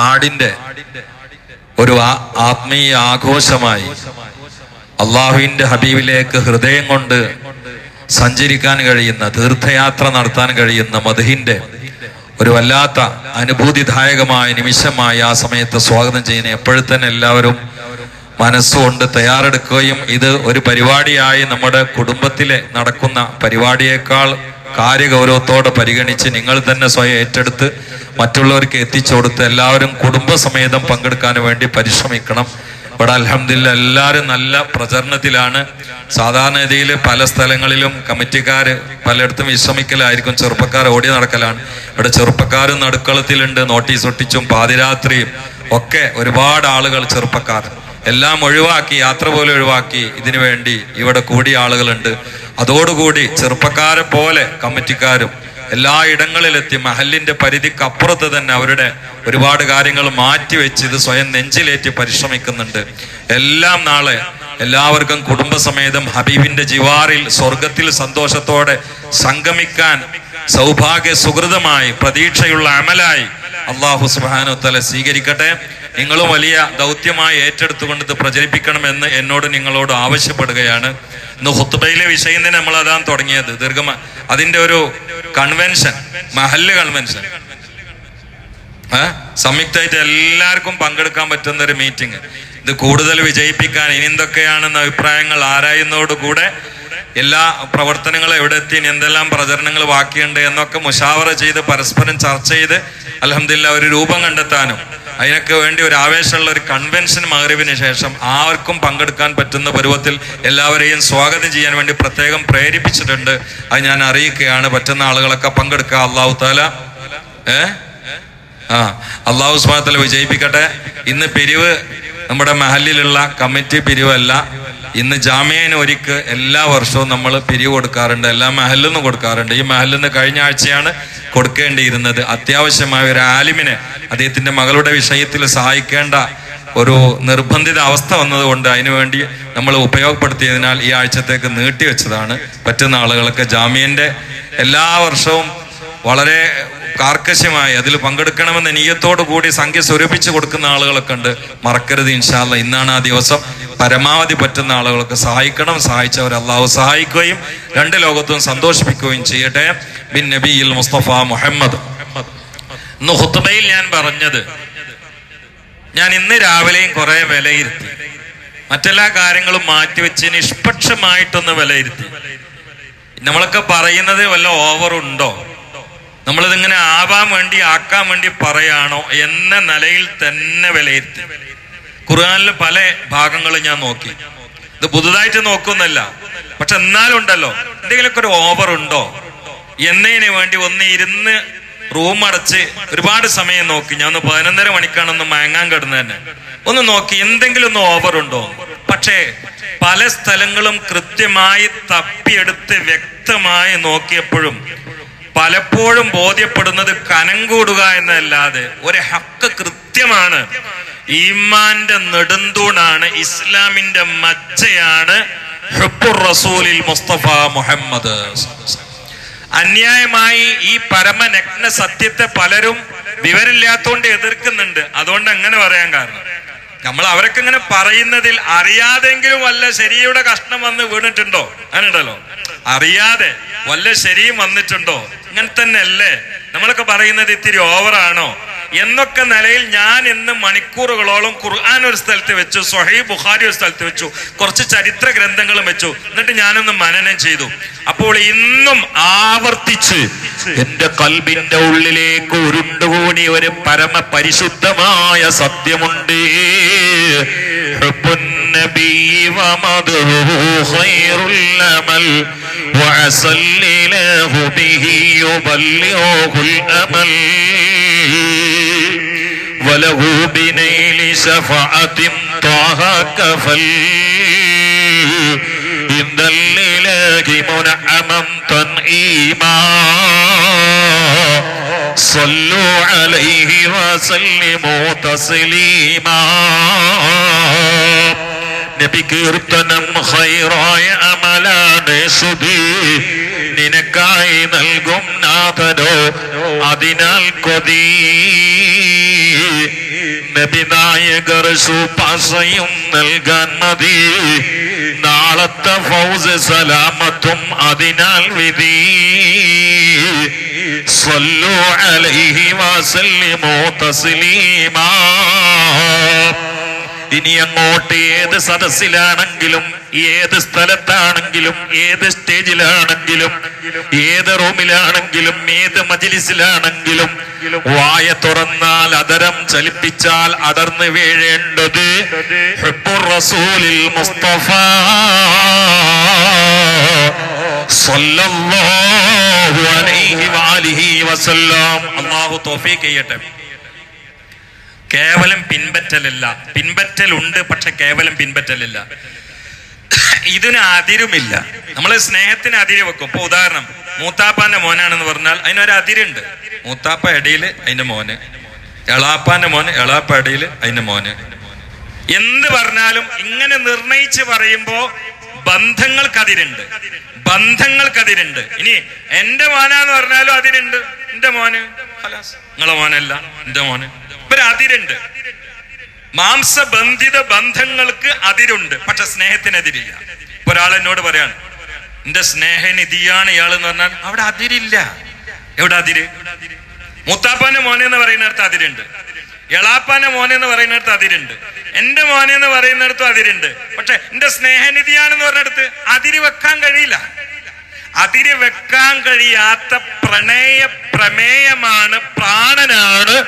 നാടിന്റെ ഒരു ആത്മീയ ആഘോഷമായി അള്ളാഹുവിന്റെ ഹബീബിലേക്ക് ഹൃദയം കൊണ്ട് സഞ്ചരിക്കാൻ കഴിയുന്ന തീർത്ഥയാത്ര നടത്താൻ കഴിയുന്ന മധുഹിന്റെ ഒരു വല്ലാത്ത അനുഭൂതിദായകമായ നിമിഷമായി ആ സമയത്ത് സ്വാഗതം ചെയ്യുന്ന എപ്പോഴും തന്നെ എല്ലാവരും മനസ്സുകൊണ്ട് തയ്യാറെടുക്കുകയും ഇത് ഒരു പരിപാടിയായി നമ്മുടെ കുടുംബത്തിലെ നടക്കുന്ന പരിപാടിയേക്കാൾ കാര്യഗൗരവത്തോടെ പരിഗണിച്ച് നിങ്ങൾ തന്നെ സ്വയം ഏറ്റെടുത്ത് മറ്റുള്ളവർക്ക് എത്തിച്ചു കൊടുത്ത് എല്ലാവരും കുടുംബസമേതം പങ്കെടുക്കാൻ വേണ്ടി പരിശ്രമിക്കണം. ഇവിടെ അലഹമില്ല എല്ലാവരും നല്ല പ്രചരണത്തിലാണ്. സാധാരണഗതിയിൽ പല സ്ഥലങ്ങളിലും കമ്മിറ്റിക്കാർ പലയിടത്തും വിശ്രമിക്കലായിരിക്കും. ചെറുപ്പക്കാർ ഓടി നടക്കലാണ്. ഇവിടെ ചെറുപ്പക്കാരും നടുക്കളത്തിലുണ്ട് നോട്ടീസ് ഒട്ടിച്ചും പാതിരാത്രിയും ഒക്കെ ഒരുപാട് ആളുകൾ ചെറുപ്പക്കാർ. എല്ലാം ഒഴിവാക്കി യാത്ര പോലെ ഒഴിവാക്കി ഇതിനു വേണ്ടി ഇവിടെ കൂടിയ ആളുകളുണ്ട്. അതോടുകൂടി ചെറുപ്പക്കാരെ പോലെ കമ്മിറ്റിക്കാരും എല്ലാ ഇടങ്ങളിലെത്തി മഹലിന്റെ പരിധിക്കപ്പുറത്ത് തന്നെ അവരുടെ ഒരുപാട് കാര്യങ്ങൾ മാറ്റിവെച്ച് ഇത് സ്വയം നെഞ്ചിലേറ്റി പരിശ്രമിക്കുന്നുണ്ട്. എല്ലാം നാളെ എല്ലാവർക്കും കുടുംബസമേതം ഹബീബിന്റെ ജിവാറിൽ സ്വർഗത്തിൽ സന്തോഷത്തോടെ സംഗമിക്കാൻ സൗഭാഗ്യ സുഹൃതമായി പ്രതീക്ഷയുള്ള അമലായി അള്ളാഹു സുബാനു തല സ്വീകരിക്കട്ടെ. നിങ്ങളും വലിയ ദൗത്യമായി ഏറ്റെടുത്തുകൊണ്ട് ഇത് പ്രചരിപ്പിക്കണമെന്ന് എന്നോട് നിങ്ങളോട് ആവശ്യപ്പെടുകയാണ്. ഇന്ന് ഹുത്തുബയിലെ വിഷയം തന്നെ നമ്മൾ അതാണ് തുടങ്ങിയത്. ദീർഘമ അതിന്റെ ഒരു കൺവെൻഷൻ മഹല്ല് കൺവെൻഷൻ? സംയുക്തമായിട്ട് എല്ലാവർക്കും പങ്കെടുക്കാൻ പറ്റുന്ന ഒരു മീറ്റിംഗ് ഇത് കൂടുതൽ വിജയിപ്പിക്കാൻ ഇനി എന്തൊക്കെയാണെന്ന അഭിപ്രായങ്ങൾ ആരായുന്നതോടുകൂടെ എല്ലാ പ്രവർത്തനങ്ങളും എവിടെ എത്തി ഇനി എന്തെല്ലാം പ്രചരണങ്ങൾ ബാക്കിയുണ്ട് എന്നൊക്കെ മുഷാവറ ചെയ്ത് പരസ്പരം ചർച്ച ചെയ്ത് അലഹമില്ല ഒരു രൂപം കണ്ടെത്താനും അതിനൊക്കെ വേണ്ടി ഒരു ആവേശമുള്ള ഒരു കൺവെൻഷൻ മകറിവിന് ശേഷം ആർക്കും പങ്കെടുക്കാൻ പറ്റുന്ന പരുവത്തിൽ എല്ലാവരെയും സ്വാഗതം ചെയ്യാൻ വേണ്ടി പ്രത്യേകം പ്രേരിപ്പിച്ചിട്ടുണ്ട്. അത് ഞാൻ അറിയിക്കുകയാണ്. പറ്റുന്ന ആളുകളൊക്കെ പങ്കെടുക്കുക. അള്ളാഹു താല ഏ? ആ അള്ളാഹു സ്വാതല വിജയിപ്പിക്കട്ടെ. ഇന്ന് പിരിവ് നമ്മുടെ മഹലിലുള്ള കമ്മിറ്റി പിരിവല്ല. ഇന്ന് ജാമ്യേന ഒരുക്ക് എല്ലാ വർഷവും നമ്മൾ പിരിവ് കൊടുക്കാറുണ്ട് എല്ലാ മഹലിൽ നിന്ന് കൊടുക്കാറുണ്ട്. ഈ മഹലിൽ നിന്ന് കഴിഞ്ഞ ആഴ്ചയാണ് കൊടുക്കേണ്ടിയിരുന്നത്. അത്യാവശ്യമായ ഒരു ആലിമിനെ അദ്ദേഹത്തിന്റെ മകളുടെ വിഷയത്തിൽ സഹായിക്കേണ്ട ഒരു നിർബന്ധിത അവസ്ഥ വന്നതുകൊണ്ട് അതിനുവേണ്ടി നമ്മൾ ഉപയോഗപ്പെടുത്തിയതിനാൽ ഈ ആഴ്ചത്തേക്ക് നീട്ടിവെച്ചതാണ്. പറ്റുന്ന ആളുകളൊക്കെ ജാമ്യന്റെ എല്ലാ വർഷവും വളരെ കാർക്കശ്യമായി അതിൽ പങ്കെടുക്കണമെന്ന നീയത്തോടു കൂടി സംഖ്യ സ്വരൂപിച്ചു കൊടുക്കുന്ന ആളുകളൊക്കെ ഉണ്ട്. മറക്കരുത് ഇൻഷാല്ല ഇന്നാണ് ആ ദിവസം. പരമാവധി പറ്റുന്ന ആളുകൾക്ക് സഹായിക്കണം. സഹായിച്ചവർ അള്ളാഹു സഹായിക്കുകയും രണ്ട് ലോകത്തും സന്തോഷിപ്പിക്കുകയും ചെയ്യട്ടെ. ബിൻ നബിയിൽ മുസ്തഫ മുഹമ്മദ്. ഇന്ന് ഹുത്തുബയിൽ ഞാൻ പറഞ്ഞത് ഞാൻ ഇന്ന് രാവിലെയും കുറെ വിലയിരുത്തി. മറ്റെല്ലാ കാര്യങ്ങളും മാറ്റിവെച്ച് നിഷ്പക്ഷമായിട്ടൊന്ന് വിലയിരുത്തി. നമ്മളൊക്കെ പറയുന്നത് വല്ല ഓവർ ഉണ്ടോ? നമ്മളിതിങ്ങനെ ആവാൻ വേണ്ടി ആക്കാൻ വേണ്ടി പറയാണോ എന്ന നിലയിൽ തന്നെ വിലയിരുത്തി. ഖുർആാനിലെ പല ഭാഗങ്ങളും ഞാൻ നോക്കി. ഇത് പുതുതായിട്ട് നോക്കുന്നല്ല. പക്ഷെ എന്നാലും ഉണ്ടല്ലോ എന്തെങ്കിലുമൊക്കെ ഒരു ഓവർ ഉണ്ടോ? എന്നതിന് വേണ്ടി ഒന്ന് ഇരുന്ന് റൂം അടച്ച് ഒരുപാട് സമയം നോക്കി. ഞാൻ ഒന്ന് പതിനൊന്നര മണിക്കാണൊന്ന് മയങ്ങാൻ കിടന്നു തന്നെ ഒന്ന് നോക്കി എന്തെങ്കിലും ഒന്ന് ഓവർ ഉണ്ടോ? പക്ഷേ പല സ്ഥലങ്ങളും കൃത്യമായി തപ്പിയെടുത്ത് വ്യക്തമായി നോക്കിയപ്പോഴും പലപ്പോഴും ബോധ്യപ്പെടുന്നത് കനം കൂടുക എന്നല്ലാതെ ഒരു ഹക്ക് കൃത്യമാണ്. ഈമാന്റെ നെടുന്തൂണാണ് ഇസ്ലാമിന്റെ മജ്ജയാണ് റസൂലിൽ മുസ്തഫ മുഹമ്മദ്. അന്യായമായി ഈ പരമനഗ്ന സത്യത്തെ പലരും വിവരമില്ലാത്തോണ്ട് എതിർക്കുന്നുണ്ട്. അതുകൊണ്ട് അങ്ങനെ പറയാൻ കാരണം. നമ്മൾ അവരൊക്കെ ഇങ്ങനെ പറയുന്നതിൽ അറിയാതെങ്കിലും വല്ല ശരിയുടെ കഷ്ണം വന്ന് വീണിട്ടുണ്ടോ? അങ്ങനെയുണ്ടല്ലോ. അറിയാതെ വല്ല ശരിയും വന്നിട്ടുണ്ടോ? ഇങ്ങനെ തന്നെ അല്ലേ നമ്മളൊക്കെ പറയുന്നത് ഇത്തിരി ഓവറാണോ എന്നൊക്കെ നിലയിൽ ഞാൻ ഇന്ന് മണിക്കൂറുകളോളം ഖുർആൻ ഒരു സ്ഥലത്ത് വെച്ചു സൊഹൈ ബുഖാരി ഒരു സ്ഥലത്ത് വെച്ചു കുറച്ച് ചരിത്ര ഗ്രന്ഥങ്ങളും വെച്ചു. എന്നിട്ട് ഞാനൊന്ന് മനനം ചെയ്തു. അപ്പോൾ ഇന്നും ആവർത്തിച്ച് എന്റെ കൽബിന്റെ ഉള്ളിലേക്ക് ഉരുണ്ടുകൂടി ഒരു പരമ പരിശുദ്ധമായ സത്യമുണ്ട് النبي ومضه خير الأمل وعسى الإله به يبلغه الأمل. وله بنيل شفعة طه كفل إن الإله منعما تنئيما صلوا عليه وسلموا تسليما. നബി കീർത്തനം ഹൈറായ അമലാണ് സുധി. നിനക്കായി നൽകും നാഥനോ അതിനാൽ കൊതി. നബിനായകർ സുപാസയും നൽകാൻ മതി. നാളത്തെ ഫൗസ് സലാമത്തും അതിനാൽ വിധി. സ്വല്ലോ അലൈഹി വസല്ലിമു തസ്ലീമാ. ഇനി അങ്ങോട്ട് ഏത് സദസ്സിലാണെങ്കിലും ഏത് സ്ഥലത്താണെങ്കിലും ഏത് സ്റ്റേജിലാണെങ്കിലും ഏത് റൂമിലാണെങ്കിലും ഏത് മജിലിസിലാണെങ്കിലും വായ തുറന്നാൽ അതരം ചലിപ്പിച്ചാൽ അടർന്നു വീഴേണ്ടത് മുസ്തഫ അല്ലാഹു തൗഫീഖ് ചെയ്യട്ടെ. കേവലം പിൻപറ്റലില്ല. പിൻപറ്റലുണ്ട് പക്ഷെ കേവലം പിൻപറ്റലില്ല. ഇതിന് അതിരുമില്ല. നമ്മൾ സ്നേഹത്തിന് അതിര് വെക്കും. ഇപ്പൊ ഉദാഹരണം മൂത്താപ്പാന്റെ മോനാണെന്ന് പറഞ്ഞാൽ അതിനൊരു അതിരുണ്ട്. മൂത്താപ്പ ഇടയിൽ അതിന്റെ മോന്. എളാപ്പാന്റെ മോന് എളാപ്പ ഇടയിൽ അതിന്റെ മോന്. എന്ത് പറഞ്ഞാലും ഇങ്ങനെ നിർണയിച്ച് പറയുമ്പോ ബന്ധങ്ങൾക്കതിരുണ്ട്. ബന്ധങ്ങൾക്കതിരുണ്ട്. ഇനി എന്റെ മോനാന്ന് പറഞ്ഞാലും അതിരുണ്ട്. എന്റെ മോന്. നിങ്ങളെ മോനല്ല എന്റെ മോന്. ഒരു അതിരുണ്ട് മാംസബന്ധിത ബന്ധങ്ങൾക്ക് അതിരുണ്ട്. പക്ഷെ സ്നേഹത്തിനെതിരില്ല. ഒരാൾ എന്നോട് പറയാണ് എന്റെ സ്നേഹനിധിയാണ് ഇയാൾ എന്ന് പറഞ്ഞാൽ അവിടെ അതിരില്ല. എവിടെ അതിര്? മുത്താപ്പാന്റെ മോനെ എന്ന് പറയുന്നിടത്ത് അതിരുണ്ട്. എളാപ്പാന്റെ മോനെ എന്ന് പറയുന്നിടത്ത് അതിരുണ്ട്. എന്റെ മോനെ എന്ന് പറയുന്നിടത്തും അതിരുണ്ട്. പക്ഷെ എന്റെ സ്നേഹനിധിയാണെന്ന് പറഞ്ഞിടത്ത് അതിര് വെക്കാൻ കഴിയില്ല. അതിര് വെക്കാൻ കഴിയാത്ത പ്രണയ പ്രമേയമാണ് പ്രാണനാണ്.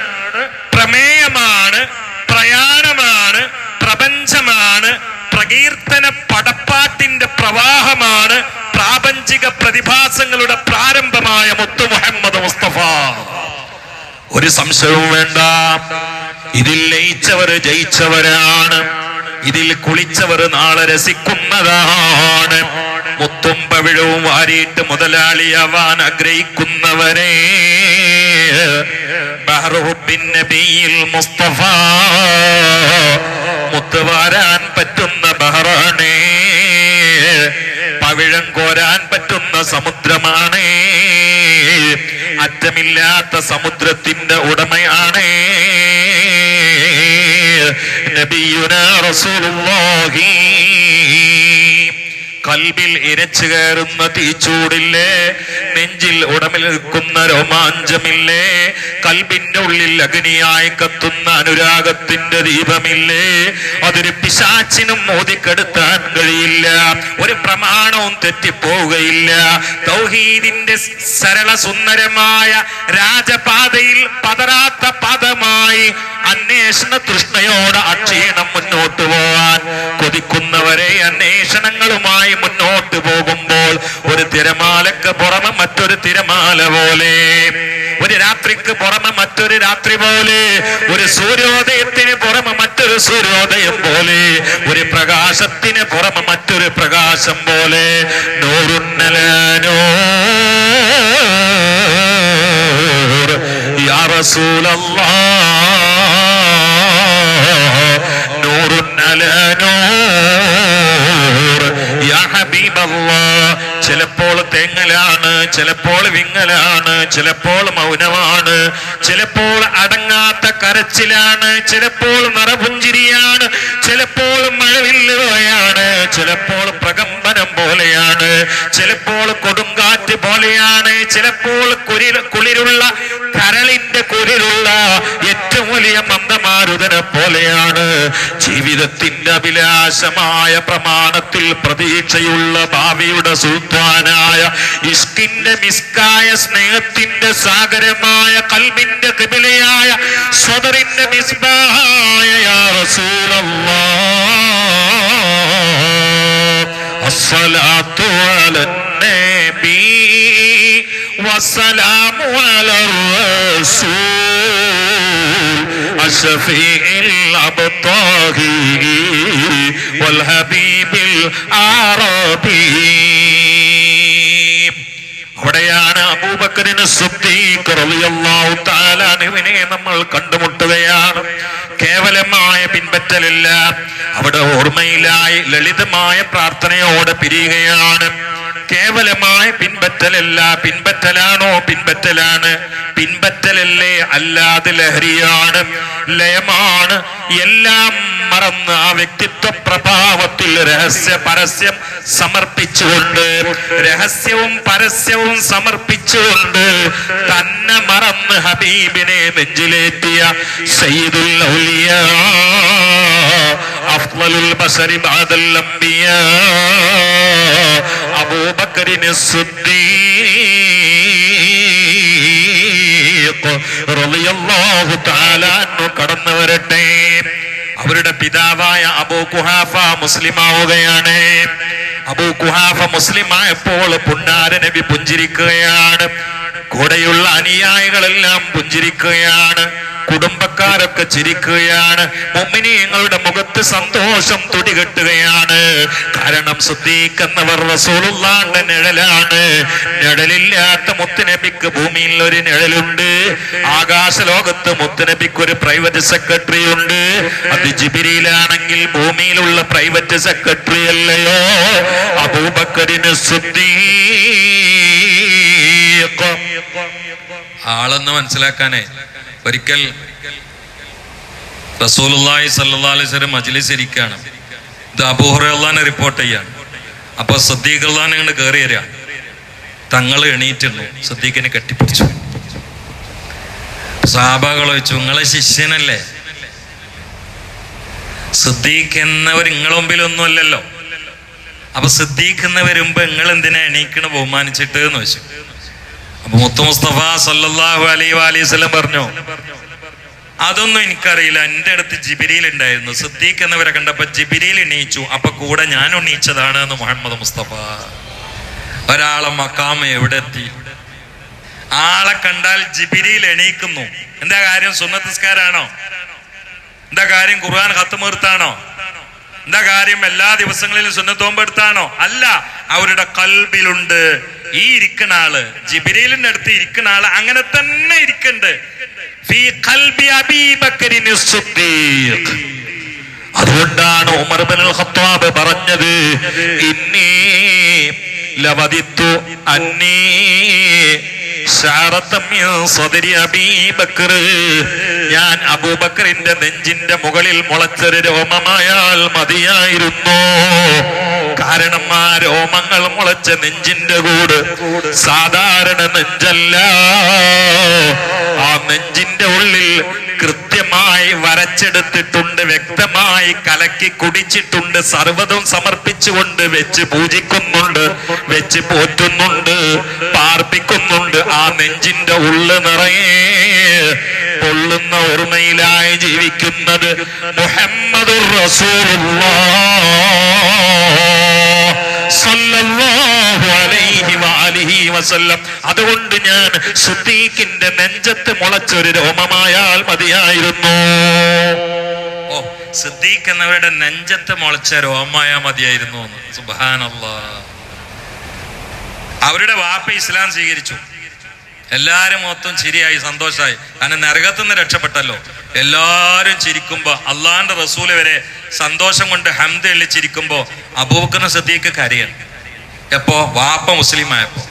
പ്രമേയമാണ് പ്രയാണമാണ് പ്രപഞ്ചമാണ് പ്രകീർത്തന പടപ്പാട്ടിന്റെ പ്രവാഹമാണ് പ്രാപഞ്ചിക പ്രതിഭാസങ്ങളുടെ പ്രാരംഭമായ മുത്തു മുഹമ്മദ് മുസ്തഫ. ഒരു സംശയവും വേണ്ട. ഇതിൽ ലയിച്ചവര് ജയിച്ചവരാണ്. ഇതിൽ കുളിച്ചവർ നാളെ രസിക്കുന്നതാണ്. മുത്തും പവിഴവും വാരിയിട്ട് മുതലാളിയാവാൻ ആഗ്രഹിക്കുന്നവരെ മുസ്തഫ. മുത്തുവാരാൻ പറ്റുന്ന ബഹ്റാണേ. പവിഴം കോരാൻ പറ്റുന്ന സമുദ്രമാണ്. അറ്റമില്ലാത്ത സമുദ്രത്തിന്റെ ഉടമയാണ്. നബിയുന റസൂലുള്ളാഹി. കൽബിൽ ഇരച്ചു കയറുന്ന തീച്ചൂടില്ലേ? നെഞ്ചിൽ ഉടമിൽ നിൽക്കുന്ന രോമാഞ്ചമില്ലേ? കൽബിന്റെ ഉള്ളിൽ അഗ്നിയായി കത്തുന്ന അനുരാഗത്തിന്റെ ദീപമില്ലേ? അതൊരു പിശാച്ചിനും മോദിക്കെടുത്താൻ കഴിയില്ല. ഒരു പ്രമാണവും തെറ്റിപ്പോവുകയില്ല. തൗഹീദിന്റെ സരള സുന്ദരമായ രാജപാതയിൽ പതറാത്ത പദമായി അന്വേഷണ തൃഷ്ണയോടെ അക്ഷീണം മുന്നോട്ട് പോവാൻ കൊതിക്കുന്നവരെ അന്വേഷണങ്ങളുമായി മുന്നോട്ട് പോകുമ്പോൾ ഒരു തിരമാലക്ക് പുറമെ മറ്റൊരു തിരമാല പോലെ. ഒരു രാത്രിക്ക് പുറമെ മറ്റൊരു രാത്രി പോലെ. ഒരു സൂര്യോദയത്തിന് പുറമെ മറ്റൊരു സൂര്യോദയം പോലെ. ഒരു പ്രകാശത്തിന് പുറമെ മറ്റൊരു പ്രകാശം പോലെ. നൂറുന്നലാനോ യാ ഹബീബല്ലാ ചിലപ്പോൾ തേങ്ങലാണ് ചിലപ്പോൾ വിങ്ങലാണ് ചിലപ്പോൾ മൗനമാണ് ചിലപ്പോൾ അടങ്ങാത്ത കരച്ചിലാണ് ചിലപ്പോൾ നിറപുഞ്ചിരിയാണ് ചിലപ്പോൾ മഴവില്ലുകയാണ് ചിലപ്പോൾ പ്രകമ്പനം പോലെയാണ് ചിലപ്പോൾ കൊടുങ്കാറ്റ് പോലെയാണ് ചിലപ്പോൾ കുരിൽ കുളിരുള്ള കരളിന്റെ കുരിലുള്ള വലിയ മന്ദമാരുതനെ പോലെയാണ്. ജീവിതത്തിന്റെ അഭിലാഷമായ പ്രമാണത്തിൽ പ്രതീക്ഷയുള്ള ഭാവിയുടെ സൂത്വാനായ ഇഷ്കിന്റെ മിസ്കായ സ്നേഹത്തിന്റെ സാഗരമായ കൽബിന്റെ കബിലയായ സ്വതറിന്റെ മിസ്ബായ അസ്സലാത്തു അലന്നബി വസ്സലാമു അലർ റസൂൽ. الشفيع الأبطاهي والحبيب العربي അവിടെയാണ് അബൂബക്കറിന് താലാനുവിനെ നമ്മൾ കണ്ടുമുട്ടുകയാണ് കേവലമായ പിൻപറ്റലില്ല അവിടെ ഓർമ്മയിലായി ലളിതമായ പ്രാർത്ഥനയോടെ പിരിയുകയാണ് കേവലമായ പിൻപറ്റലല്ല പിൻപറ്റലാണോ പിൻപറ്റലാണ് പിൻപറ്റലല്ലേ അല്ലാതെ ലഹരിയാണ്. ലയമാണ്. എല്ലാം മറന്ന് ആ വ്യക്തിത്വ പ്രഭാവത്തിൽ രഹസ്യ പരസ്യം സമർപ്പിച്ചുകൊണ്ട് രഹസ്യവും പരസ്യവും സമർപ്പിച്ചുകൊണ്ട് തന്നെ മറന്ന് ഹബീബിനെ നെഞ്ചിലേറ്റിയ സയ്യിദുൽ ഔലിയ അഫ്ളലുൽ ബസരി ബഅദൽ അംബിയ. അൻഹു കടന്നു വരട്ടെ. അവരുടെ പിതാവായ അബൂ കുഹാഫ മുസ്ലിമാവുകയാണ്. അബൂ കുഹാഫ മുസ്ലിമായപ്പോൾ പുണ്ണാര നബി പുഞ്ചിരിക്കുകയാണ്. കൂടെയുള്ള അനുയായികളെല്ലാം പുഞ്ചിരിക്കുകയാണ്. കുടുംബക്കാരൊക്കെ ചിരിക്കുകയാണ്. മുമ്മിനിയങ്ങളുടെ മുഖത്ത് സന്തോഷം തുടികെട്ടുകയാണ്. കാരണം ശ്രദ്ധിക്കുന്നവർ റസൂലുള്ളാന്റെ നിഴലാണ്. നിഴലില്ലാത്ത മുത്തുനബിക്ക് ഭൂമിയിൽ ഒരു നിഴലുണ്ട്. ആകാശ ലോകത്ത് മുത്തുനബിക്ക് ഒരു പ്രൈവറ്റ് സെക്രട്ടറി ഉണ്ട് അത് ജിബിരിയിലാണെങ്കിൽ ഭൂമിയിലുള്ള പ്രൈവറ്റ് സെക്രട്ടറി അല്ലയോ? അബൂബക്കറിന് സുദ്ദീഖ്. ആളെന്ന് മനസ്സിലാക്കാനേ. ഒരിക്കൽ റസൂലുള്ളാഹി സല്ലല്ലാഹു അലൈഹി വസല്ലം മജ്ലിസ് ഇത് അബൂഹുറല്ലാനെ റിപ്പോർട്ട് ചെയ്യാണ്. അപ്പൊ സദ്ദീഖുള്ളാൻ ഇങ്ങനെ കയറി വരാ. തങ്ങൾ എണീറ്റുന്നു സദ്ദീഖിനെ കെട്ടിപ്പിടിച്ചു. സാബാകൾ വെച്ചു നിങ്ങളെ ശിഷ്യനല്ലേ? സിദ്ദീഖ് എന്നവർ നിങ്ങളെ മുമ്പിലൊന്നും അല്ലല്ലോ. അപ്പൊ സിദ്ദീഖ് എന്ന് വരുമ്പോ നിങ്ങൾ എന്തിനാ എണീക്കണ ബഹുമാനിച്ചിട്ട് എന്ന് വെച്ചു മുത്തു മുസ്തഫ പറഞ്ഞു അതൊന്നും എനിക്കറിയില്ല. എന്റെ അടുത്ത് ജിബിരിയിൽ ഉണ്ടായിരുന്നു. സിദ്ദീഖ് എന്നവരെ കണ്ടപ്പോ ജിബിരിയിൽ എണീച്ചു. അപ്പൊ കൂടെ ഞാൻ എണീച്ചതാണ് എന്ന് മുഹമ്മദ് മുസ്തഫ. ഒരാളെ മക്കാമ എവിടെ എത്തി? ആളെ കണ്ടാൽ ജിബിരിയിൽ എണീക്കുന്നു. എന്താ കാര്യം? സുന്നത്തിസ്കാരാണോ എന്താ കാര്യം? ഖുർആൻ ഹത്തുമീർത്താണോ എന്താ കാര്യം? എല്ലാ ദിവസങ്ങളിലും സുന്നത്തോമ്പെടുത്താണോ അല്ല. അവരുടെ കൽബിലുണ്ട്. ഈ ഇരിക്കുന്ന ആൾ ജിബിരിയിലിന്റെ അടുത്ത് ഇരിക്കുന്ന ആൾ അങ്ങനെ തന്നെ ഇരിക്കണ്ട്. അതുകൊണ്ടാണ് ഉമർ ബിൻ ഖത്താബ് പറഞ്ഞത് ഇന്നീ ലവദിത്തു അന്നീ ഞാൻ അബൂബക്കറിന്റെ നെഞ്ചിന്റെ മുകളിൽ മുളച്ചൊരു രോമമായാൽ മതിയായിരുന്നു. കാരണം ആ രോമങ്ങൾ മുളച്ച നെഞ്ചിന്റെ കൂട് സാധാരണ നെഞ്ചല്ല. ആ നെഞ്ചിന്റെ ഉള്ളിൽ കൃത്യമായി വരച്ചെടുത്തിട്ടുണ്ട് വ്യക്തമായി കലക്കി കുടിച്ചിട്ടുണ്ട് സർവതും സമർപ്പിച്ചുകൊണ്ട് വെച്ച് പൂജിക്കുന്നുണ്ട് വെച്ച് പോറ്റുന്നുണ്ട് പാർപ്പിക്കുന്നുണ്ട്. ആ നെഞ്ചിന്റെ ഉള്ളു നിറയെ പൊള്ളുന്ന ഓർമ്മയിലായി ജീവിക്കുന്നത് മുഹമ്മദുർ റസൂലുള്ളാഹ് വസല്ലം അതുകൊണ്ട് ഞാൻ സുദ്ദീഖിന്റെ നെഞ്ചത്ത് മുളച്ചൊരു രോമമായാൽ മതിയായിരുന്നു. ഓ സിദ്ദീഖ് എന്നവരുടെ നെഞ്ചത്ത് മുളച്ച രോമമായാൽ മതിയായിരുന്നു സുബാനല്ലാ അവരുടെ വാപ്പ ഇസ്ലാം സ്വീകരിച്ചു. എല്ലാരും മൊത്തം ചിരിയായി സന്തോഷമായി കാരണം നരകത്തുനിന്ന് രക്ഷപ്പെട്ടല്ലോ. എല്ലാരും ചിരിക്കുമ്പോ അള്ളാന്റെ റസൂൽ വരെ സന്തോഷം കൊണ്ട് ഹംദ എള്ളിച്ചിരിക്കുമ്പോ അബൂബക്കർ സദ്യക്ക് കരയാണ് എപ്പോ? വാപ്പ മുസ്ലിം ആയപ്പോ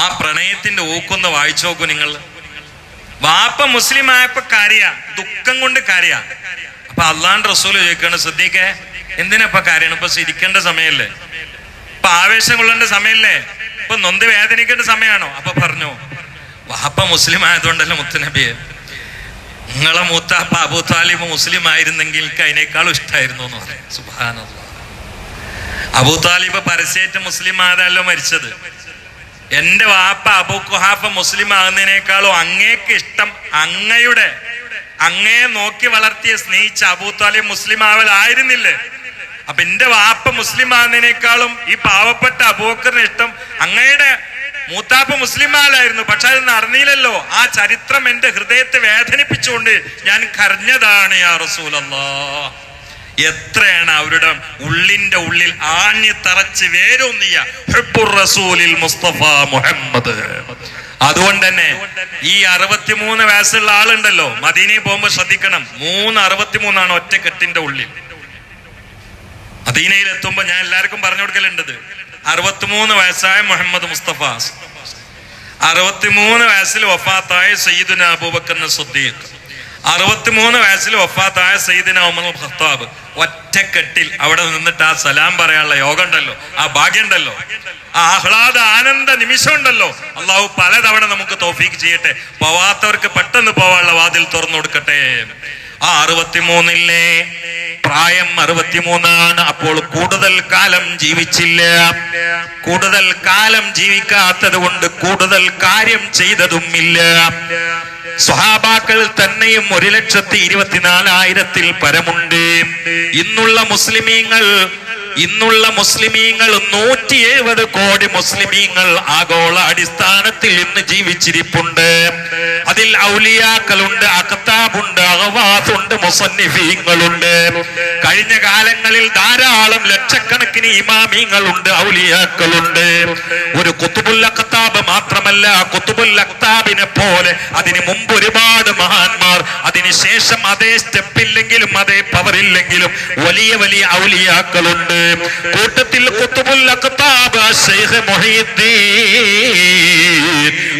ആ പ്രണയത്തിന്റെ ഊക്കൊന്ന് വായിച്ചു നോക്കൂ നിങ്ങൾ. വാപ്പ മുസ്ലിം ആയപ്പോ കാര്യ ദുഃഖം കൊണ്ട് കാര്യ. അപ്പൊ അള്ളാണ്ട് റസൂൽ ചോദിക്കാണ് ശ്രദ്ധിക്കേ എന്തിനപ്പ കാര്യാണ്? ഇപ്പൊ ചിരിക്കേണ്ട സമയല്ലേ? ഇപ്പൊ ആവേശം കൊള്ളേണ്ട സമയല്ലേ? ഇപ്പൊ നൊന്ത് വേദനിക്കേണ്ട സമയമാണോ അപ്പൊ പറഞ്ഞു വാപ്പ മുസ്ലിം ആയതുകൊണ്ടല്ലേ മുത്തനബിയെ? നിങ്ങളെ മൂത്താപ്പ അബൂ താലിബ് മുസ്ലിം ആയിരുന്നെങ്കിൽ എനിക്ക് അതിനേക്കാളും ഇഷ്ടമായിരുന്നു എന്ന് പറയാം. സുബാന അബൂ താലിബ് പരസ്യേറ്റ് മുസ്ലിം ആയതല്ലോ മരിച്ചത്. എന്റെ വാപ്പ അബൂ കുഹാഫ മുസ്ലിം ആകുന്നതിനേക്കാളും അങ്ങേക്ക് ഇഷ്ടം അങ്ങയുടെ. അങ്ങയെ നോക്കി വളർത്തിയ സ്നേഹിച്ച അബൂ മുസ്ലിം ആവലായിരുന്നില്ലേ അപ്പൊ എന്റെ വാപ്പ മുസ്ലിം ആകുന്നതിനേക്കാളും ഈ പാവപ്പെട്ട അബൂക്കറിന് ഇഷ്ടം അങ്ങയുടെ മൂത്താപ്പ മുസ്ലിം ആലായിരുന്നു പക്ഷെ അത് നടന്നില്ലല്ലോ ആ ചരിത്രം എന്റെ ഹൃദയത്തെ വേദനിപ്പിച്ചുകൊണ്ട് ഞാൻ കരഞ്ഞതാണ് യാ റസൂലല്ലാ. എത്രയാണ് അവരുടെ ഉള്ളിന്റെ ഉള്ളിൽ ആഞ്ഞു തറച്ച് വേരൂന്നിയ റസൂലിൽ മുസ്തഫ മുഹമ്മദ്. അതുകൊണ്ട് തന്നെ ഈ അറുപത്തിമൂന്ന് വയസ്സുള്ള ആളുണ്ടല്ലോ മദീനയിൽ പോകുമ്പോ ശ്രദ്ധിക്കണം. മൂന്ന് അറുപത്തിമൂന്നാണ് ഒറ്റക്കെട്ടിന്റെ ഉള്ളിൽ. മദീനയിൽ എത്തുമ്പോ ഞാൻ എല്ലാവർക്കും പറഞ്ഞു കൊടുക്കലുണ്ടത്. അറുപത്തിമൂന്ന് വയസ്സായ മുഹമ്മദ് മുസ്തഫ. അറുപത്തിമൂന്ന് വയസ്സിൽ വഫാത്തായ സയ്യിദുന അബൂബക്കർ സുദ്ദീഖ്. അറുപത്തിമൂന്ന് വയസ്സിൽ ഒഫാത്തായ സയ്യിദിന ഉമർ ഖത്താബ്. ഒറ്റക്കെട്ടിൽ അവിടെ നിന്നിട്ട് ആ സലാം പറയാനുള്ള യോഗം ഉണ്ടല്ലോ ആ ഭാഗ്യം ഉണ്ടല്ലോ ആ ആഹ്ലാദ ആനന്ദ നിമിഷം ഉണ്ടല്ലോ അള്ളാഹു പലതവണ നമുക്ക് തോഫീക്ക് ചെയ്യട്ടെ പോവാത്തവർക്ക് പെട്ടെന്ന് പോവാനുള്ള വാതിൽ തുറന്നു കൊടുക്കട്ടെ. ആ അറുപത്തിമൂന്നില്ലേ? പ്രായം അറുപത്തിമൂന്നാണ്. അപ്പോൾ കൂടുതൽ കാലം ജീവിച്ചില്ല. കൂടുതൽ കാലം ജീവിക്കാത്തത് കൊണ്ട് കൂടുതൽ കാര്യം ചെയ്തതുമില്ല. സ്വഹാബാക്കൾ തന്നെയും ഒരു ലക്ഷത്തി ഇരുപത്തിനാലായിരത്തിൽ പരമുണ്ട്. ഇന്നുള്ള മുസ്ലിമീങ്ങൾ ഇന്നുള്ള മുസ്ലിമീങ്ങൾ നൂറ്റി എഴുപത് കോടി മുസ്ലിമീങ്ങൾ ആഗോള അടിസ്ഥാനത്തിൽ ഇന്ന് ജീവിച്ചിരിപ്പുണ്ട്. അതിൽ ഔലിയാക്കളുണ്ട് അഖത്താബുണ്ട് അഹവാസുണ്ട് മുസന്നിഫീങ്ങളുണ്ട്. കഴിഞ്ഞ കാലങ്ങളിൽ ധാരാളം ലക്ഷക്കണക്കിന് ഇമാമീങ്ങളുണ്ട് ഔലിയാക്കളുണ്ട്. ഒരു കുത്തുബുൽ അഖത്താബ് മാത്രമല്ല കുത്തുബുൽ അഖ്താബിനെ പോലെ അതിന് മുമ്പ് ഒരുപാട് മഹാന്മാർ അതിനുശേഷം അതേ സ്റ്റെപ്പില്ലെങ്കിലും അതേ പവറില്ലെങ്കിലും വലിയ വലിയ ഔലിയാക്കളുണ്ട്. കൂട്ടത്തിൽ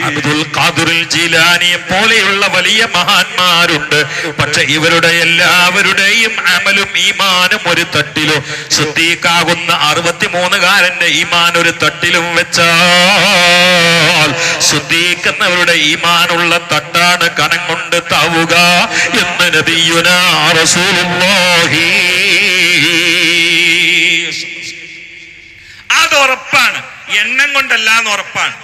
അബ്ദുൽ ഖാദുറിൽ ജീലാനിയെ പോലെയുള്ള വലിയ മഹാന്മാരുണ്ട്. പക്ഷെ ഇവരുടെ എല്ലാവരുടെയും അമലും ഈമാനും ഒരു തട്ടിലും. ശുദ്ധീക്കാകുന്ന അറുപത്തിമൂന്നുകാരന്റെ ഈമാൻ ഒരു തട്ടിലും വെച്ചാൽ ശുദ്ധീക്കുന്നവരുടെ ഈമാനുള്ള തട്ടാണ് കനം കൊണ്ട് താവുക എന്ന് നബിയുന റസൂലുള്ളാഹി എന്ന് ഉറപ്പാണ്.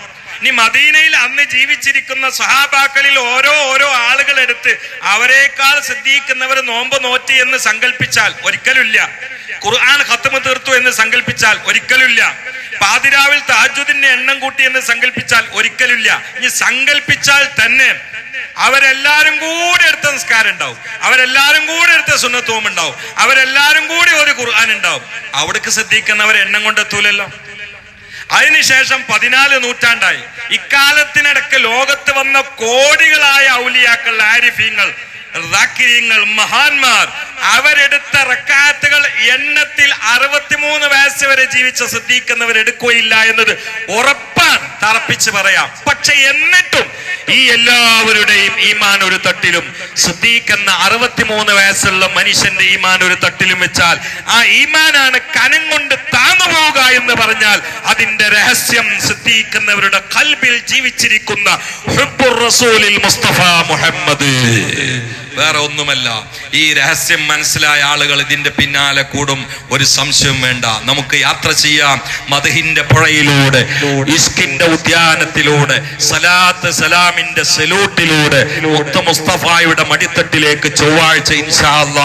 ഇനി മദീനയിൽ അന്ന് ജീവിച്ചിരിക്കുന്ന സഹാബാക്കളിൽ ഓരോ ഓരോ ആളുകൾ എടുത്ത് അവരെക്കാൾ ശ്രദ്ധിക്കുന്നവർ നോമ്പ് നോറ്റി എന്ന് സങ്കല്പിച്ചാൽ ഒരിക്കലുമില്ല. ഖുർആൻ ഖത്തമ് തീർത്തു എന്ന് സങ്കല്പിച്ചാൽ ഒരിക്കലുമില്ല. പാതിരാവിൽ താജുദിന്റെ എണ്ണം കൂട്ടി എന്ന് സങ്കല്പിച്ചാൽ ഒരിക്കലുമില്ല. ഇനി സങ്കല്പിച്ചാൽ തന്നെ അവരെല്ലാരും കൂടി എടുത്ത നിസ്കാരം ഉണ്ടാവും. അവരെല്ലാരും കൂടി എടുത്ത സുന്നത്വം ഉണ്ടാവും. അവരെല്ലാരും കൂടി ഒരു ഖുർആൻ ഉണ്ടാവും. അവിടേക്ക് ശ്രദ്ധിക്കുന്നവർ എണ്ണം കൊണ്ടെത്തൂലല്ലോ. അതിനുശേഷം പതിനാല് നൂറ്റാണ്ടായി. ഇക്കാലത്തിനിടക്ക് ലോകത്ത് വന്ന കോടികളായ ഔലിയാക്കൾ ആരിഫീങ്ങൾ റാക്കിരിങ്ങൾ മഹാന്മാർ അവരെടുത്ത റക്കാത്തുകൾ എണ്ണത്തിൽ അറുപത്തിമൂന്ന് വയസ്സ് വരെ ജീവിച്ച ശ്രദ്ധിക്കുന്നവർ എടുക്കുകയില്ല എന്നത് ഉറപ്പാണ്. തറപ്പിച്ച് പറയാം. പക്ഷെ എന്നിട്ടും ഈ എല്ലാവരുടെയും ഈമാൻ ഒരു തട്ടിലും. ശ്രദ്ധിക്കുന്ന അറുപത്തിമൂന്ന് വയസ്സുള്ള മനുഷ്യന്റെ ഈമാൻ ഒരു തട്ടിലും വെച്ചാൽ ആ ഈമാനാണ് കനം കൊണ്ട് താന്നു പോവുക എന്ന് പറഞ്ഞാൽ അതിന്റെ രഹസ്യം ശ്രദ്ധിക്കുന്നവരുടെ കൽബിൽ ജീവിച്ചിരിക്കുന്ന റസൂലിൽ മുസ്തഫ മുഹമ്മദ്. വേറെ ഒന്നുമല്ല. ഈ രഹസ്യം മനസ്സിലായ ആളുകൾ ഇതിന്റെ പിന്നാലെ കൂടും. ഒരു സംശയം വേണ്ട. നമുക്ക് യാത്ര ചെയ്യാം. മധുഹിന്റെ പുഴയിലൂടെ ഇസ്കിന്റെ ഉദ്യാനത്തിലൂടെ സലാത്ത് സലാമിന്റെ സലൂട്ടിലൂടെ മുത്ത മുസ്തഫായുടെ മടിത്തട്ടിലേക്ക് ചൊവ്വാഴ്ച ഇൻഷാല്ല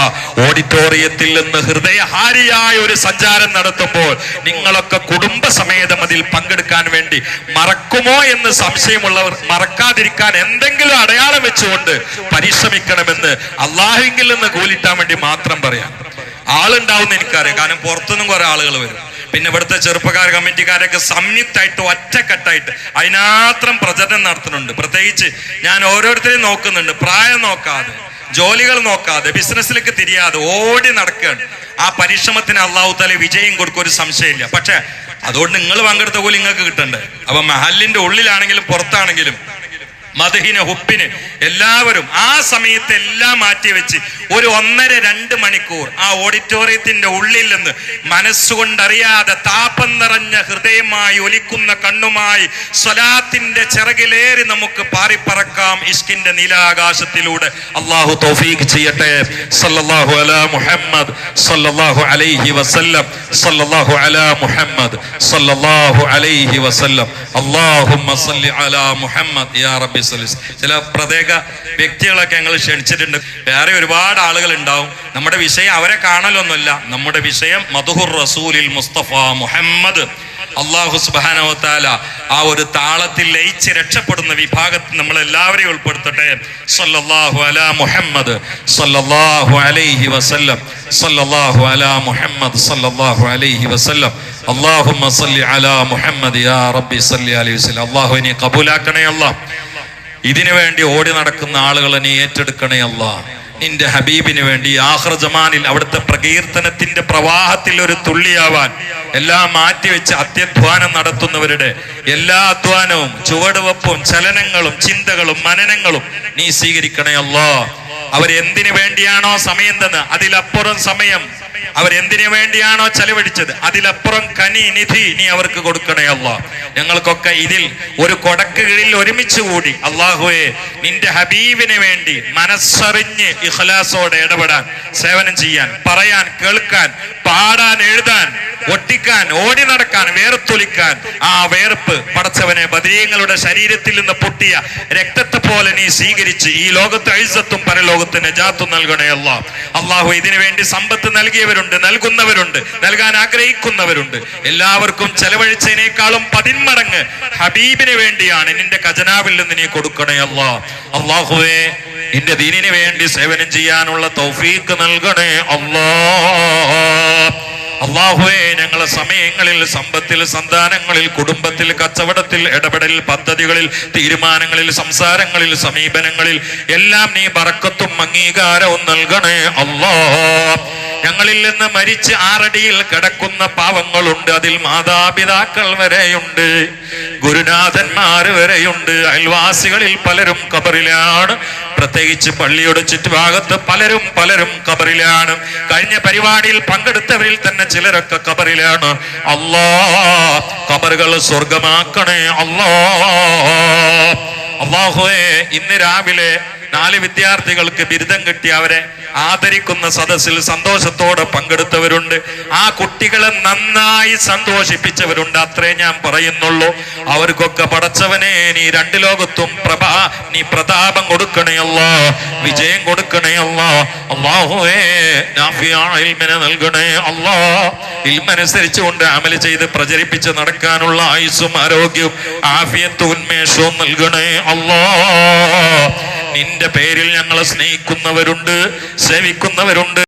ഓഡിറ്റോറിയത്തിൽ നിന്ന് ഹൃദയഹാരിയായ ഒരു സഞ്ചാരം നടത്തുമ്പോൾ നിങ്ങളൊക്കെ കുടുംബസമേതം അതിൽ പങ്കെടുക്കാൻ വേണ്ടി മറക്കുമോ എന്ന് സംശയമുള്ളവർ മറക്കാതിരിക്കാൻ എന്തെങ്കിലും അടയാളം വെച്ചുകൊണ്ട് പരിശ്രമിക്കണമെന്ന് അള്ളാഹുവിൽ നിന്ന് കൂലിട്ടാൻ വേണ്ടി മാത്രം പറയാം. ആളുണ്ടാവും എനിക്കറിയാം. കാരണം പുറത്തുനിന്നും കുറെ ആളുകൾ വരും. പിന്നെ ഇവിടുത്തെ ചെറുപ്പക്കാർ കമ്മിറ്റിക്കാരൊക്കെ സംയുക്തമായിട്ട് ഒറ്റക്കെട്ടായിട്ട് അതിനാത്രം പ്രചരണം നടത്തുന്നുണ്ട്. പ്രത്യേകിച്ച് ഞാൻ ഓരോരുത്തരെയും നോക്കുന്നുണ്ട്. പ്രായം നോക്കാതെ ജോലികൾ നോക്കാതെ ബിസിനസ്സിലേക്ക് തിരിയാതെ ഓടി നടക്കുകയാണ്. ആ പരിശ്രമത്തിന് അള്ളാഹു തല വിജയം കൊടുക്കും ഒരു സംശയമില്ല. പക്ഷെ അതുകൊണ്ട് നിങ്ങൾ പങ്കെടുത്ത പോലും നിങ്ങൾക്ക് കിട്ടണ്ടേ? അപ്പൊ മഹലിന്റെ ഉള്ളിലാണെങ്കിലും പുറത്താണെങ്കിലും മധുഹിന് ഹുപ്പിന് എല്ലാവരും ആ സമയത്ത് എല്ലാം മാറ്റി വെച്ച് ഒരു ഒന്നര രണ്ട് മണിക്കൂർ ആ ഓഡിറ്റോറിയത്തിന്റെ ഉള്ളിൽ നിന്ന് മനസ്സുകൊണ്ടറിയാതെ താപം നിറഞ്ഞ ഹൃദയമായി ഒലിക്കുന്ന കണ്ണുമായി സ്വലാത്തിന്റെ ചിറകിലേറി നമുക്ക് പാറിപ്പറക്കാം ഇഷ്കിന്റെ നീലാകാശത്തിലൂടെ. അള്ളാഹു തൗഫീഖ് ചെയ്യട്ടെ. സല്ലല്ലാഹു അലാ മുഹമ്മദ് സല്ലല്ലാഹു അലൈഹി വസല്ലം. സല്ലല്ലാഹു അലാ മുഹമ്മദ് സല്ലല്ലാഹു അലൈഹി വസല്ലം. അല്ലാഹുമ്മ സല്ലി അലാ മുഹമ്മദ് യാ റബ്ബി സല്ലി. ചില പ്രത്യേക വ്യക്തികളൊക്കെ ഞങ്ങൾ ക്ഷണിച്ചിട്ടുണ്ട്. വേറെ ഒരുപാട് ആളുകൾ ഉണ്ടാവും. നമ്മുടെ വിഷയം അവരെ കാണലൊന്നുമല്ല. നമ്മുടെ വിഷയം മധുഹുർ റസൂലിൽ മുസ്തഫ മുഹമ്മദ്. അള്ളാഹു സുബാനവത്താല ആ ഒരു താളത്തിൽ ലയിച്ച് രക്ഷപ്പെടുന്ന വിഭാഗത്തിൽ നമ്മൾ എല്ലാവരെയും ഉൾപ്പെടുത്തട്ടെ. സല്ലല്ലാഹു അലാ മുഹമ്മദ് സല്ലല്ലാഹു അലൈഹി വസല്ലം. സല്ലല്ലാഹു അലാ മുഹമ്മദ് സല്ലല്ലാഹു അലൈഹി വസല്ലം. അല്ലാഹുമ്മ സല്ലി അലാ മുഹമ്മദ് യാ റബ്ബി സല്ലി അലൈഹി വസല്ലം. അല്ലാഹു ഇനി കബൂലാക്കണേ അല്ലാ ഇതിനു വേണ്ടി ഓടി നടക്കുന്ന ആളുകളെ നീ ഏറ്റെടുക്കണേ അല്ല. നിന്റെ ഹബീബിന് വേണ്ടി ആഹ്ര ജമാനിൽ അവിടുത്തെ പ്രകീർത്തനത്തിന്റെ പ്രവാഹത്തിൽ ഒരു തുള്ളിയാവാൻ എല്ലാം മാറ്റിവെച്ച് അത്യധ്വാനം നടത്തുന്നവരുടെ എല്ലാ അധ്വാനവും ചുവടുവപ്പും ചലനങ്ങളും ചിന്തകളും മനനങ്ങളും നീ സ്വീകരിക്കണേ അല്ലോ. അവരെന്തിനു വേണ്ടിയാണോ സമയം തന്ന് അതിലപ്പുറം സമയം അവരെന്തിനു വേണ്ടിയാണോ ചെലവഴിച്ചത്? അതിലപ്പുറം കനി നിധി നീ അവർക്ക് കൊടുക്കണേ അല്ല ഞങ്ങൾക്കൊക്കെ ഇതിൽ ഒരു കൊടക്ക് കീഴിൽ ഒരുമിച്ച് കൂടി. അള്ളാഹുവെ നിന്റെ ഹബീബിന് വേണ്ടി മനസ്സറിഞ്ഞ് ഇഖ്ലാസോടെ ഇടപെടാൻ സേവനം ചെയ്യാൻ പറയാൻ കേൾക്കാൻ പാടാൻ എഴുതാൻ ഒട്ടിക്കാൻ ഓടി നടക്കാൻ വേർത്തൊലിക്കാൻ ആ വേർപ്പ് പടച്ചവനെ ബദരീങ്ങളുടെ ശരീരത്തിൽ നിന്ന് പൊട്ടിയ രക്തത്തെ പോലെ നീ സ്വീകരിച്ച് ഈ ലോകത്തെ ഐസത്തും പരലോകത്തിന് ജാത്തും നൽകണേ അള്ളാഹു ഇതിനു വേണ്ടി സമ്പത്ത് നൽകിയവരുണ്ട് നൽകുന്നവരുണ്ട് നൽകാൻ ആഗ്രഹിക്കുന്നവരുണ്ട്. എല്ലാവർക്കും ചെലവഴിച്ചതിനേക്കാളും പതിന്മടങ്ങ് ഹബീബിന് വേണ്ടിയാണ് നിന്റെ ഖജനാവിൽ നിന്ന് നീ കൊടുക്കണേ അല്ലാ. അള്ളാഹുവേ നിന്റെ ദീനിന് വേണ്ടി സേവനം ചെയ്യാനുള്ള തൗഫീക്ക് നൽകണേ അല്ലാ. അള്ളാഹുവേ ഞങ്ങളെ സമയങ്ങളിൽ സമ്പത്തിൽ സന്താനങ്ങളിൽ കുടുംബത്തിൽ കച്ചവടത്തിൽ ഇടപെടലിൽ പദ്ധതികളിൽ തീരുമാനങ്ങളിൽ സംസാരങ്ങളിൽ സമീപനങ്ങളിൽ എല്ലാം നീ പറക്കത്തും അംഗീകാരവും നൽകണേ അള്ളാ. ഞങ്ങളിൽ നിന്ന് മരിച്ച് ആറടിയിൽ കിടക്കുന്ന പാവങ്ങളുണ്ട്. അതിൽ മാതാപിതാക്കൾ വരെയുണ്ട്. ഗുരുനാഥന്മാർ വരെയുണ്ട്. അയൽവാസികളിൽ പലരും കബറിലാണ് പ്രത്യേകിച്ച് പള്ളിയുടെ ചുറ്റുഭാഗത്ത് പലരും പലരും കബറിലാണ് കഴിഞ്ഞ പരിപാടിയിൽ പങ്കെടുത്തവരിൽ തന്നെ ചിലരൊക്കെ കബറിലാണ് അല്ലാ കബറുകൾ സ്വർഗമാക്കണേ അല്ലാ. അള്ളാഹുവേ ഇന്ന് രാവിലെ നാല് വിദ്യാർത്ഥികൾക്ക് ബിരുദം കിട്ടി അവരെ ആദരിക്കുന്ന സദസ്സിൽ സന്തോഷത്തോടെ പങ്കെടുത്തവരുണ്ട്. ആ കുട്ടികളെ നന്നായി സന്തോഷിപ്പിച്ചവരുണ്ട് അത്രേ ഞാൻ പറയുന്നുള്ളൂ. അവർക്കൊക്കെ പടച്ചവനെ നീ രണ്ട് ലോകത്തും പ്രഭാ നീ പ്രതാപം കൊടുക്കണയല്ലോ വിജയം കൊടുക്കണയല്ലോ അള്ളാഹുവേ നൽകണേ അല്ലാ. ഇൽമനുസരിച്ചുകൊണ്ട് അമൽ ചെയ്ത് പ്രചരിപ്പിച്ച് നടക്കാനുള്ള ആയുസ്സും ആരോഗ്യവും ആഫിയത്തും ഉന്മേഷവും നൽകണേ അല്ലാ. നിന്റെ പേരിൽ ഞങ്ങളെ സ്നേഹിക്കുന്നവരുണ്ട് സേവിക്കുന്നവരുണ്ട്